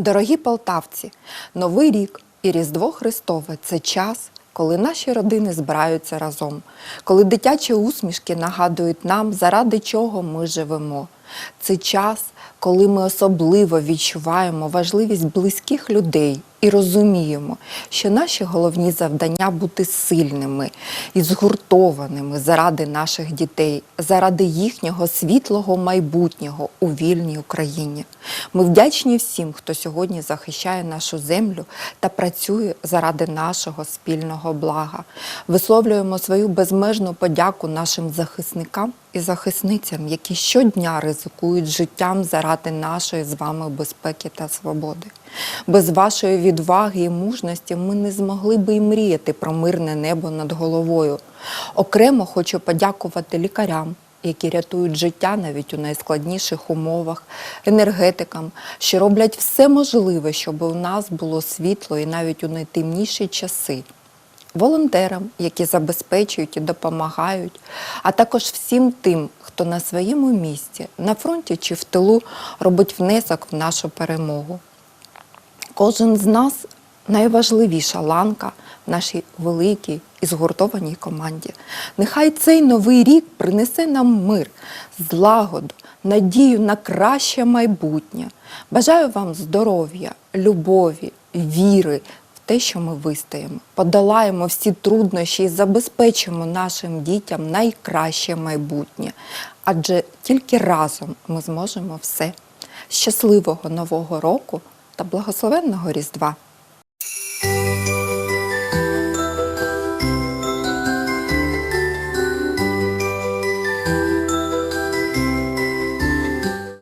Дорогі полтавці, Новий рік і Різдво Христове це час, коли наші родини збираються разом, коли дитячі усмішки нагадують нам, заради чого ми живемо. Це час, коли ми особливо відчуваємо важливість близьких людей і розуміємо, що наші головні завдання бути сильними і згуртованими заради наших дітей, заради їхнього світлого майбутнього у вільній Україні. Ми вдячні всім, хто сьогодні захищає нашу землю та працює заради нашого спільного блага. Висловлюємо свою безмежну подяку нашим захисникам і захисницям, які щодня ризикують життям заради нашої з вами безпеки та свободи. Без вашої відваги і мужності ми не змогли би й мріяти про мирне небо над головою. Окремо хочу подякувати лікарям, які рятують життя навіть у найскладніших умовах, енергетикам, що роблять все можливе, щоб у нас було світло і навіть у найтемніші часи волонтерам, які забезпечують і допомагають, а також всім тим, хто на своєму місці, на фронті чи в тилу робить внесок в нашу перемогу. Кожен з нас найважливіша ланка в нашій великій і згуртованій команді. Нехай цей новий рік принесе нам мир, злагоду, надію на краще майбутнє. Бажаю вам здоров'я, любові, віри в те, що ми вистоїмо, подолаємо всі труднощі і забезпечимо нашим дітям найкраще майбутнє. Адже тільки разом ми зможемо все. Щасливого нового року та благословенного Різдва!